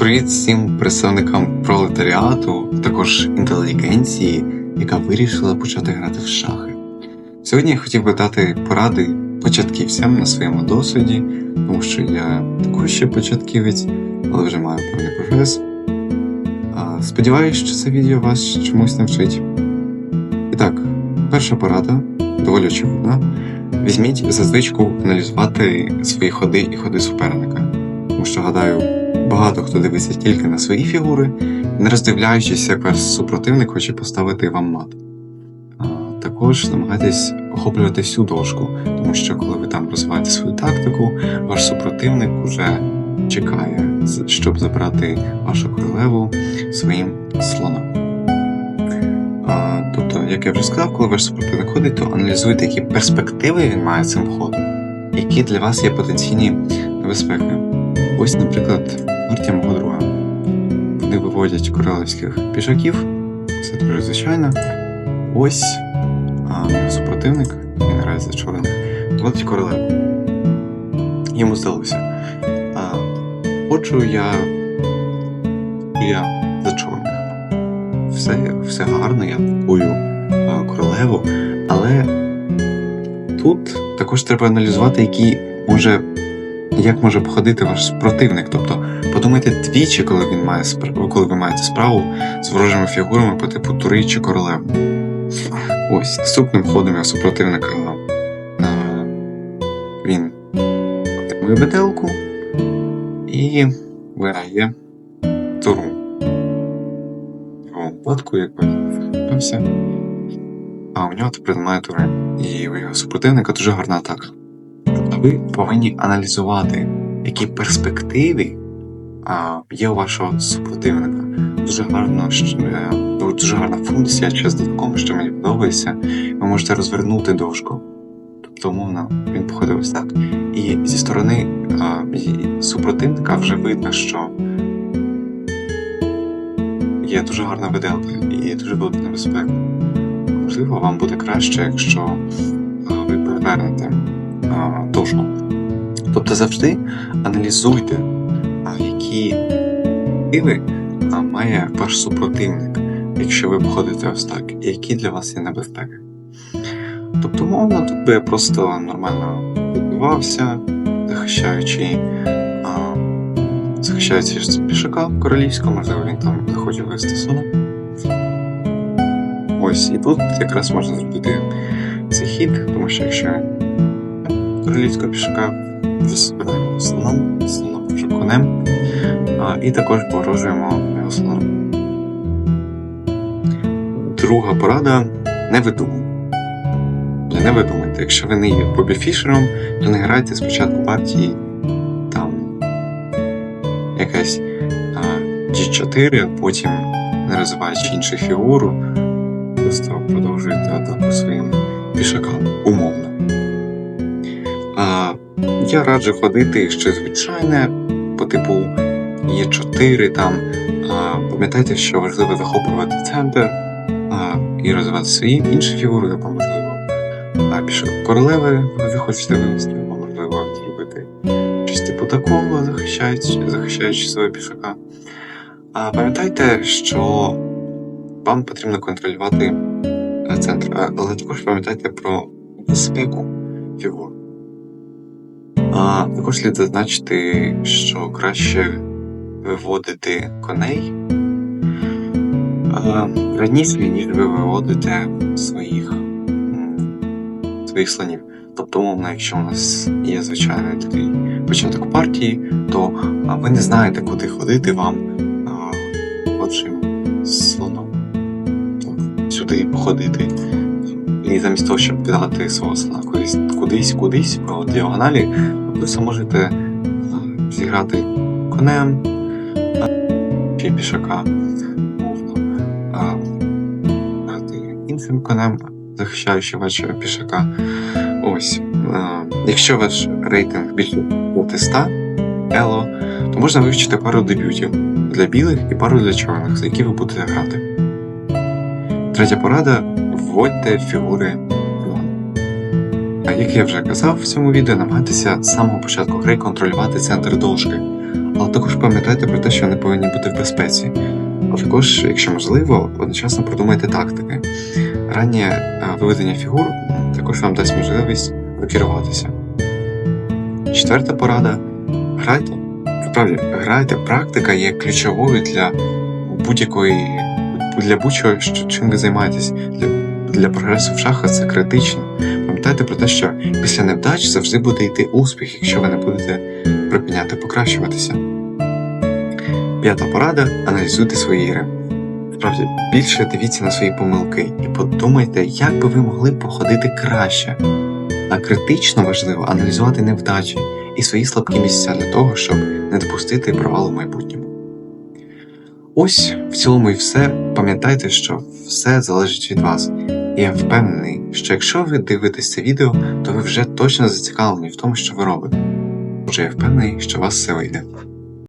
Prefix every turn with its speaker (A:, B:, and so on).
A: Привіт всім представникам пролетаріату, також інтелігенції, яка вирішила почати грати в шахи. Сьогодні я хотів би дати поради початківцям на своєму досвіді, тому що я також ще початківець, але вже маю певний прогрес. Сподіваюсь, що це відео вас чомусь навчить. І так, перша порада доволі очевидна. Візьміть за звичку аналізувати свої ходи і ходи суперника. Тому що, гадаю, багато хто дивиться тільки на свої фігури, не роздивляючись, як ваш супротивник хоче поставити вам мат. Також намагайтесь охоплювати всю дошку, тому що коли ви там розвиваєте свою тактику, ваш супротивник уже чекає, щоб забрати вашу королеву своїм слоном. А, Тобто, як я вже сказав, коли ваш супротивник ходить, то аналізуйте, які перспективи він має цим ходом, які для вас є потенційні небезпеки. Ось, наприклад, партія мого друга. Вони виводять королевських пішаків, це дуже звичайно. Ось супротивник, він грає за чорних, виводить королеву. Йому здалося. А, Ходжу я. Я за чорних. Все, все гарно, я купую королеву, але тут також треба аналізувати, які може як може походити ваш противник. Тобто подумайте двічі, коли він має спра- коли ви маєте справу з ворожими фігурами по типу тури чи королев. Ось наступним ходом його супротивника він отримує бетелку і виграє туру. Його випадку, як ви впевся, а у нього тепер немає тури. І у його супротивника дуже гарна атака. Ви повинні аналізувати, які перспективи є у вашого супротивника. Дуже гарно, е, дуже гарна функція, з додатком, що мені подобається. Ви можете розвернути дошку. Тобто, умовно, він походив ось так. І зі сторони а, супротивника вже видно, що є дуже гарна виделка і дуже велика небезпека. Можливо, вам буде краще, якщо а, ви перевернете а, дошку. Тобто завжди аналізуйте, які а, має ваш супротивник, якщо ви походите ось так, і які для вас є небезпеки. Тобто, мовно, тут би я просто нормально відбивався, захищаючи, захищаючи пішака королівського, можливо, він там захоче вивести слона. Ось, і тут якраз можна зробити цей хід, тому що якщо королівського пішака збираємо слоном, слоном вже конем, і також погрожуємо його слоном. Друга порада не видумуйте. Не видумайте, якщо ви не є Бобі Фішером, то не грайте спочатку партії там якась а, G4, а потім, не розвиваючи іншу фігуру, просто продовжуєте атаку своїм пішакам умовно. Я раджу ходити ще звичайне, по типу Е4 там. А, пам'ятайте, що важливо захоплювати центр і розвивати свої інші фігури, можливо. А пішок королеви ви хочете вивести, або можливо зробити щось типу такого, захищаючи, захищаючи свого пішака. А пам'ятайте, що вам потрібно контролювати е, центр, але також пам'ятайте про безпеку фігур. А також слід зазначити, що краще виводити коней раніше, ніж ви виводите своїх, своїх слонів. Тобто, умовно, якщо у нас є звичайний такий початок партії, то ви не знаєте, куди ходити вам а, отжим слоном. Сюди походити. І замість того, щоб кидати свого слона кудись, кудись, кудись по діагоналі, ви можете зіграти конем чи пішака, мовно, грати іншим конем, захищаючи вашого пішака. Ось. Якщо ваш рейтинг більше 500 ело, то можна вивчити пару дебютів для білих і пару для чорних, за які ви будете грати. Третя порада вводьте фігури як я вже казав в цьому відео, намагайтеся з самого початку гри контролювати центр дошки. але також пам'ятайте про те, що вони повинні бути в безпеці. А також, якщо можливо, одночасно продумайте тактики. Раннє е, виведення фігур також вам дасть можливість рокіруватися. Четверта порада грайте. Справді, грайте, практика є ключовою для будь-якої для будь-чого, чим ви займаєтесь. Для, для прогресу в шахах це критично. Пам'ятайте про те, що після невдач завжди буде йти успіх, якщо ви не будете припиняти покращуватися. П'ята порада аналізуйте свої ігри. Справді, більше дивіться на свої помилки і подумайте, як би ви могли походити краще. А критично важливо аналізувати невдачі і свої слабкі місця для того, щоб не допустити провалу в майбутньому. Ось в цілому і все. Пам'ятайте, що все залежить від вас. Я впевнений, що якщо ви дивитесь це відео, то ви вже точно зацікавлені в тому, що ви робите. Отже, я впевнений, що вас все вийде.